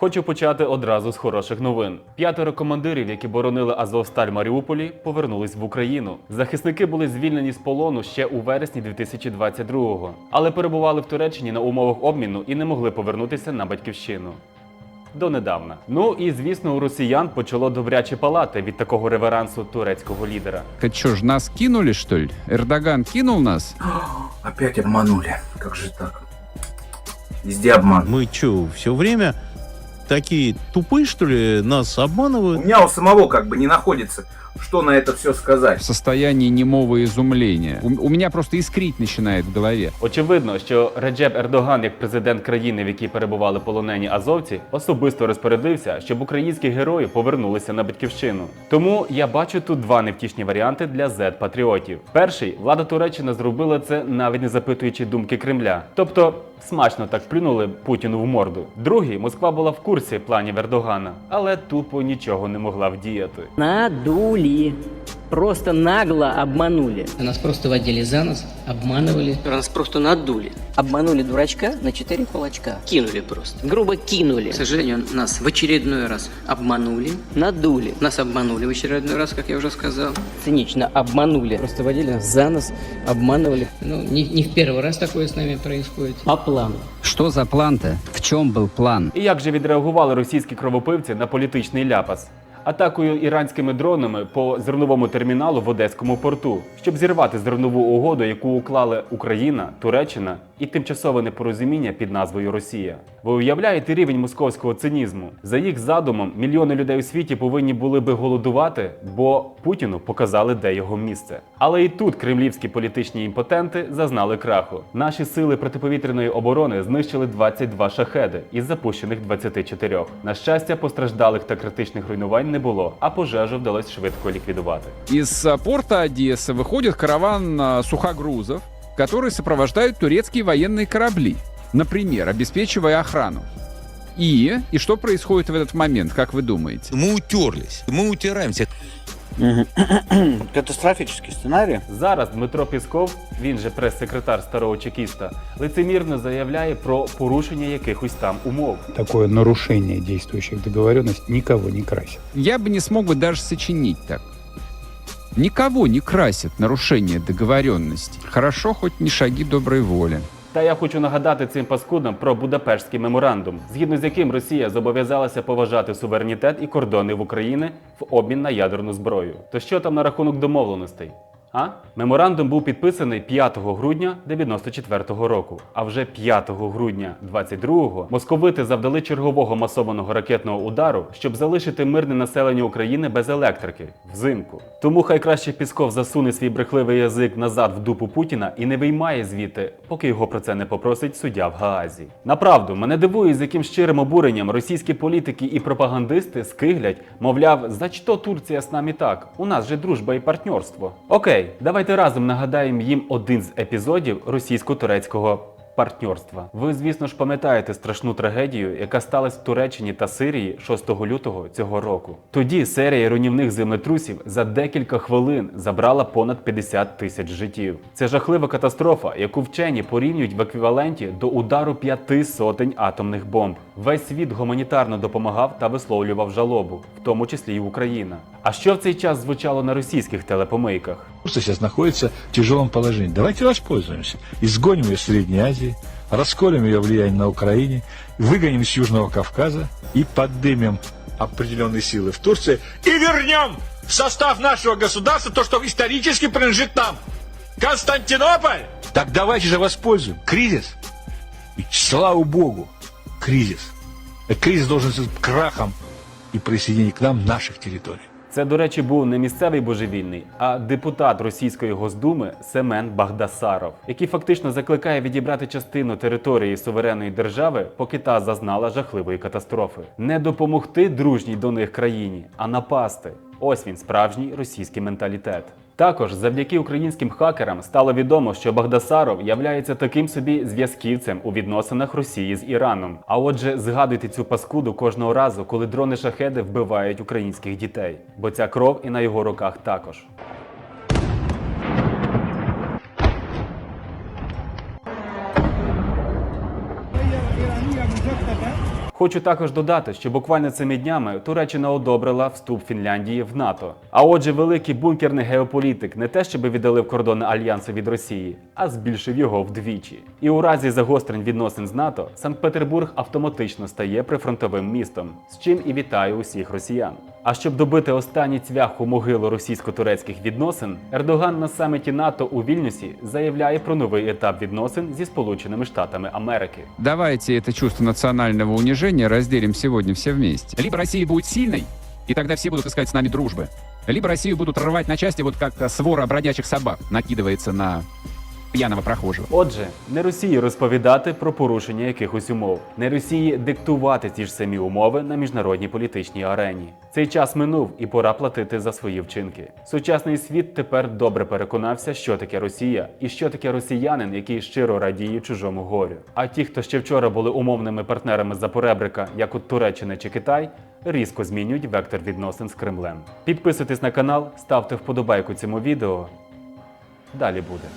Хочу почати одразу з хороших новин. П'ятеро командирів, які боронили Азовсталь в Маріуполі, повернулись в Україну. Захисники були звільнені з полону ще у вересні 2022-го, але перебували в Туреччині на умовах обміну і не могли повернутися на батьківщину. Донедавна. Ну і звісно, у росіян почало добряче палати від такого реверансу турецького лідера. Это что ж, нас кинули, что ли? Эрдоган кинул нас? Опять обманули. Как же так? Везде обман. Мы что, все время такие тупые, что ли, нас У обманывают? меня у самого как бы не находится, что на это все В сказать. состоянии немого изумления. У, у меня просто искрить начинает в голове. Очевидно, що Реджеп Ердоган, як президент країни, в якій перебували полонені азовці, особисто розпорядився, щоб українські герої повернулися на батьківщину. Тому я бачу тут два невтішні варіанти для z патріотів Перший влада Туреччини зробила це навіть не запитуючи думки Кремля, тобто смачно так плюнули Путіну в морду. Другий Москва була в курсі планів Ердогана, але тупо нічого не могла вдіяти. Надули Просто нагло обманули. Нас просто водили за нос, обманывали. Нас просто надули. Обманули дурачка на четыре кулачка. Кинули просто. Грубо кинули. К сожалению, нас в очередной раз обманули. Надули. Нас обманули в очередной раз, как я уже сказал. Цинично обманули. Просто водили нас за нос, обманывали. Ну, не, не в первый раз такое с нами происходит. По плану. Что за план-то? В чем был план? І як же відреагували російські кровопивці на політичний ляпас? Атакою іранськими дронами по зерновому терміналу в Одеському порту, щоб зірвати зернову угоду, яку уклали Україна, Туреччина і тимчасове непорозуміння під назвою Росія. Ви уявляєте рівень московського цинізму? За їх задумом, мільйони людей у світі повинні були би голодувати, бо Путіну показали, де його місце. Але і тут кремлівські політичні імпотенти зазнали краху. Наші сили протиповітряної оборони знищили 22 шахеди із запущених 24. На щастя, постраждалих та критичних руйнувань не було, а пожежу вдалося швидко ліквідувати. Из а, порта Одессы выходит караван а, сухогрузов, которые сопровождают турецкие военные корабли, например, обеспечивая охрану. И, и что происходит в этот момент, как вы думаете? Мы утерлись, мы утираемся. Катастрофический сценарий. Зараз Дмитро Пісков, він же прес-секретар старого чекіста, лицемірно заявляє про порушення якихось там умов. такое нарушение действующих договоренностей никого не красит. Я бы не смог бы даже сочинить так. Никого не красит нарушение договоренности. Хорошо, хоть не шаги доброй воли. Та я хочу нагадати цим паскудам про Будапештський меморандум, згідно з яким Росія зобов'язалася поважати суверенітет і кордони в Україні в обмін на ядерну зброю. То що там на рахунок домовленостей? А меморандум був підписаний 5 грудня 94-го року. А вже 5 грудня 22-го московити завдали чергового масованого ракетного удару, щоб залишити мирне населення України без електрики взимку. Тому хай краще Пісков засуне свій брехливий язик назад в дупу Путіна і не виймає звідти, поки його про це не попросить суддя в Гаазі. Направду, мене дивує, з яким щирим обуренням російські політики і пропагандисти скиглять, мовляв, за що Турція з нами так? У нас же дружба і партнерство. Окей, давайте разом нагадаємо їм один з епізодів російсько-турецького. Партнерства. Ви, звісно ж, пам'ятаєте страшну трагедію, яка сталася в Туреччині та Сирії 6 лютого цього року. Тоді серія руйнівних землетрусів за декілька хвилин забрала понад 50 тисяч життів. Це жахлива катастрофа, яку вчені порівнюють в еквіваленті до удару п'яти сотень атомних бомб. Весь світ гуманітарно допомагав та висловлював жалобу, в тому числі й Україна. А що в цей час звучало на російських телепомийках? Турция сейчас находится в тяжелом положении. Давайте воспользуемся. Изгоним ее из Средней Азии, расколем ее влияние на Украине, выгоним с Южного Кавказа и подымем определенные силы в Турции и вернем в состав нашего государства то, что исторически принадлежит нам. Константинополь! Так давайте же воспользуем. Кризис. И слава богу, кризис. Кризис должен стать крахом и присоединением к нам наших территорий. Це, до речі, був не місцевий божевільний, а депутат російської госдуми Семен Багдасаров, який фактично закликає відібрати частину території суверенної держави, поки та зазнала жахливої катастрофи. Не допомогти дружній до них країні, а напасти. Ось він справжній російський менталітет. Також завдяки українським хакерам стало відомо, що Багдасаров являється таким собі зв'язківцем у відносинах Росії з Іраном. А отже, згадуйте цю паскуду кожного разу, коли дрони шахеди вбивають українських дітей, бо ця кров і на його руках також. Хочу також додати, що буквально цими днями Туреччина одобрила вступ Фінляндії в НАТО. А отже, великий бункерний геополітик не те, щоб віддалив кордони альянсу від Росії, а збільшив його вдвічі. І у разі загострень відносин з НАТО Санкт-Петербург автоматично стає прифронтовим містом, з чим і вітаю усіх росіян. А щоб добити останній цвях у могилу російсько-турецьких відносин, Ердоган на саміті НАТО у Вільнюсі заявляє про новий етап відносин зі Сполученими Штатами Америки. Давайте это чувство национального унижения разделим сегодня все вместе. Либо Россия будет сильной, и тогда все будут искать с нами дружбы. Либо Россию будут рвать на части, вот как свора бродячих собак накидывается на пьяного прохожего. Отже, не Росії розповідати про порушення якихось умов, не Росії диктувати ті ж самі умови на міжнародній політичній арені. Цей час минув і пора платити за свої вчинки. Сучасний світ тепер добре переконався, що таке Росія і що таке росіянин, який щиро радіє чужому горю. А ті, хто ще вчора були умовними партнерами за поребрика, як от Туреччина чи Китай, різко змінюють вектор відносин з Кремлем. Підписуйтесь на канал, ставте вподобайку цьому відео. Далі буде.